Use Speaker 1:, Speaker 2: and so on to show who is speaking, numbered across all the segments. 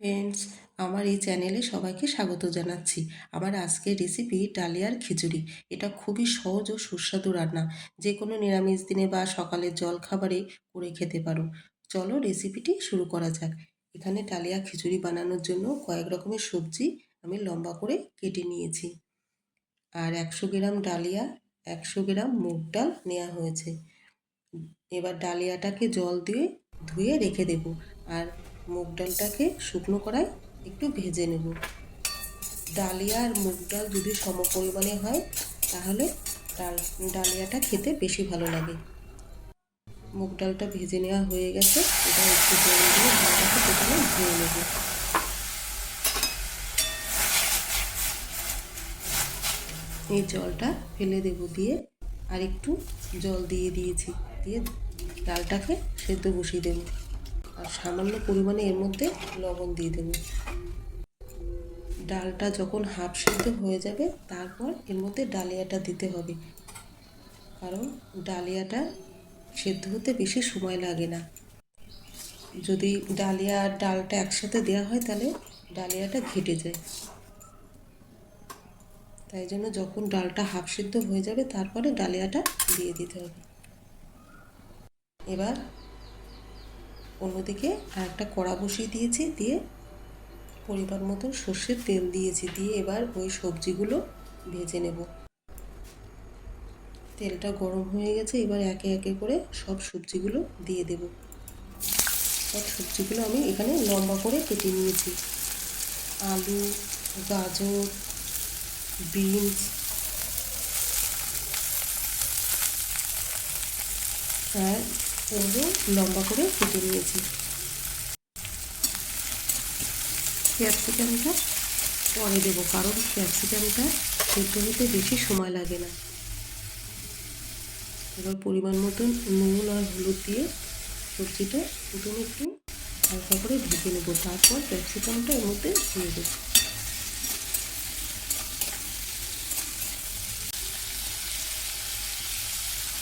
Speaker 1: Friends আমার এই চ্যানেলে সবাইকে স্বাগত জানাচ্ছি। আমার আজকের রেসিপি ডালিয়ার খিচুড়ি। এটা খুবই সহজ ও সুস্বাদু রান্না। যে কোনো নিরামিষ দিনে বা সকালের জলখাবারে করে খেতে পারো। চলো রেসিপিটি শুরু করা যাক। এখানে ডালিয়া খিচুড়ি বানানোর জন্য কয়েক রকমের সবজি আমি লম্বা করে কেটে নিয়েছি। আর একশো গ্রাম ডালিয়া, একশো গ্রাম মুগ ডাল নেওয়া হয়েছে। এবার ডালিয়াটাকে জল দিয়ে ধুয়ে রেখে দেব। আর মুগ ডালটাকে শুকনো করায় একটু ভেজে নেব। ডালিয়া আর মুগ ডাল যদি সম পরিমাণে হয়, তাহলে ডাল, ডালিয়াটা খেতে বেশি ভালো লাগে। মুগ ডালটা ভেজে নেওয়া হয়ে গেছে এটা একটু জল দিয়ে ডালটাকে প্রথমে ধুয়ে নেব। এই জলটা ফেলে দেব দিয়ে আর একটু জল দিয়ে দিয়েছি, দিয়ে ডালটাকে সেদ্ধ বসিয়ে দেবো। আর সামান্য পরিমাণে এর মধ্যে লবণ দিয়ে দেবো। ডালটা যখন হাফ সিদ্ধ হয়ে যাবে, তারপর এর মধ্যে ডালিয়াটা দিতে হবে। কারণ ডালিয়াটা সেদ্ধ হতে বেশি সময় লাগে না। যদি ডালিয়া আর ডালটা একসাথে দেওয়া হয়, তাহলে ডালিয়াটা ঘেটে যায়। তাই জন্য যখন ডালটা হাফ সিদ্ধ হয়ে যাবে, তারপরে ডালিয়াটা দিয়ে দিতে হবে। এবার অন্যদিকে আর একটা কড়া বসিয়ে দিয়েছি, দিয়ে পরিমাণ মতন সর্ষের তেল দিয়েছি, দিয়ে এবার ওই সবজিগুলো ভেজে নেব। তেলটা গরম হয়ে গেছে, এবার একে একে করে সব সবজিগুলো দিয়ে দেব। সব সবজিগুলো আমি এখানে লম্বা করে কেটে নিয়েছি। আলু, গাজর, বিনস আর পুরো লম্বা করে কেটে নিয়েছি। ক্যাপসিকামটা পরে দেবো, কারণ ক্যাপসিকামটা সেদ্ধ হতে বেশি সময় লাগে না। এবার পরিমাণ মতন নুন আর হলুদ দিয়ে সবজিটা প্রথমে একটু হালকা করে ভেজে নেব, তারপর ক্যাপসিকামটা এর মধ্যে দিয়ে দেবো।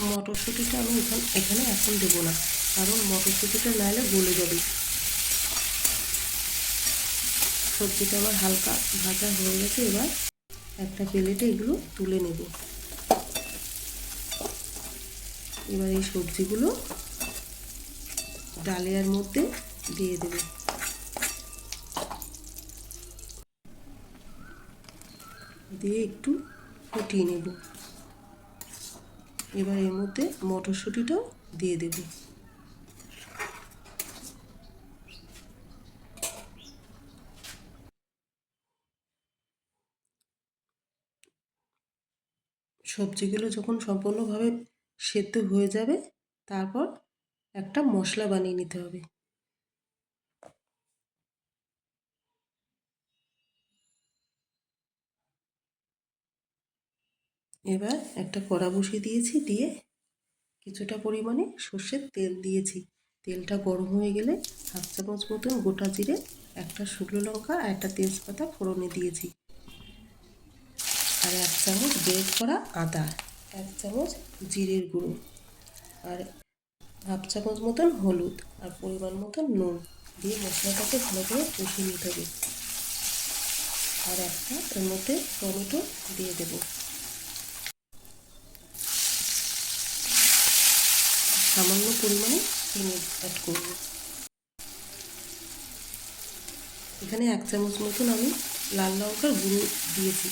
Speaker 1: মটরশুঁটিটা আমি এখানে এখানে এখন দেবো না, কারণ মটরশুঁটিটা নাহলে গলে যাবে। সবজিটা আমার হালকা ভাজা হয়ে গেছে, এবার একটা প্লেটে এগুলো তুলে নেব। এবার এই সবজিগুলো ডালিয়ার মধ্যে দিয়ে দেব। দিয়ে একটু ফুটিয়ে নেব। এবার এর মধ্যে মটরশুঁটিটাও দিয়ে দেব। সবজিগুলো যখন সম্পূর্ণভাবে সেদ্ধ হয়ে যাবে, তারপর একটা মশলা বানিয়ে নিতে হবে। এবার একটা কড়া বসিয়ে দিয়েছি, দিয়ে কিছুটা পরিমাণে সর্ষের তেল দিয়েছি। তেলটা গরম হয়ে গেলে হাফ চামচ মতন গোটা জিরে, একটা শুকনো লঙ্কা আর একটা তেজপাতা ফোড়নে দিয়েছি। আর এক চামচ গ্রেট করা আদা, এক চামচ জিরের গুঁড়ো আর হাফ চামচ মতন হলুদ আর পরিমাণ মতন নুন দিয়ে মশলাটাকে ভালো করে কষিয়ে নিতে হবে। আর একটা এর মধ্যে টমেটো দিয়ে দেবো সামান্য পরিমাণে চিনি অ্যাড করব। এখানে এক চামচ মতন আমি লাল লঙ্কার গুঁড়ো দিয়েছি।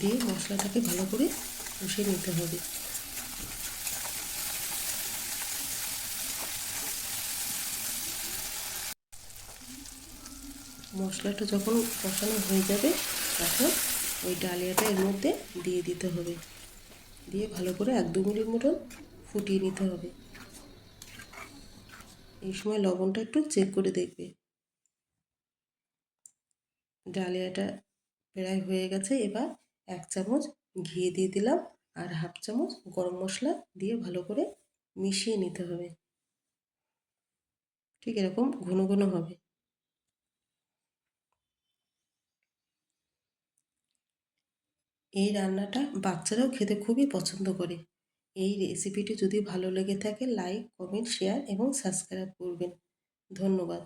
Speaker 1: দিয়ে মশলাটাকে ভালো করে কষে নিতে হবে। মশলাটা যখন কষানো হয়ে যাবে, তখন ওই ডালিয়াটা এর মধ্যে দিয়ে দিতে হবে। দিয়ে ভালো করে এক দু মিনিট মতন ফুটিয়ে নিতে হবে। এই সময় লবণটা একটু চেক করে দেখবে। ডালিয়াটা প্রায় হয়ে গেছে, এবার এক চামচ ঘি দিয়ে দিলাম আর হাফ চামচ গরম মশলা দিয়ে ভালো করে মিশিয়ে নিতে হবে। ঠিক এরকম ঘন ঘন হবে। এই রান্নাটা বাচ্চারাও খেতে খুবই পছন্দ করে। এই রেসিপিটি যদি ভালো লেগে থাকে লাইক কমেন্ট শেয়ার এবং সাবস্ক্রাইব করবেন। ধন্যবাদ।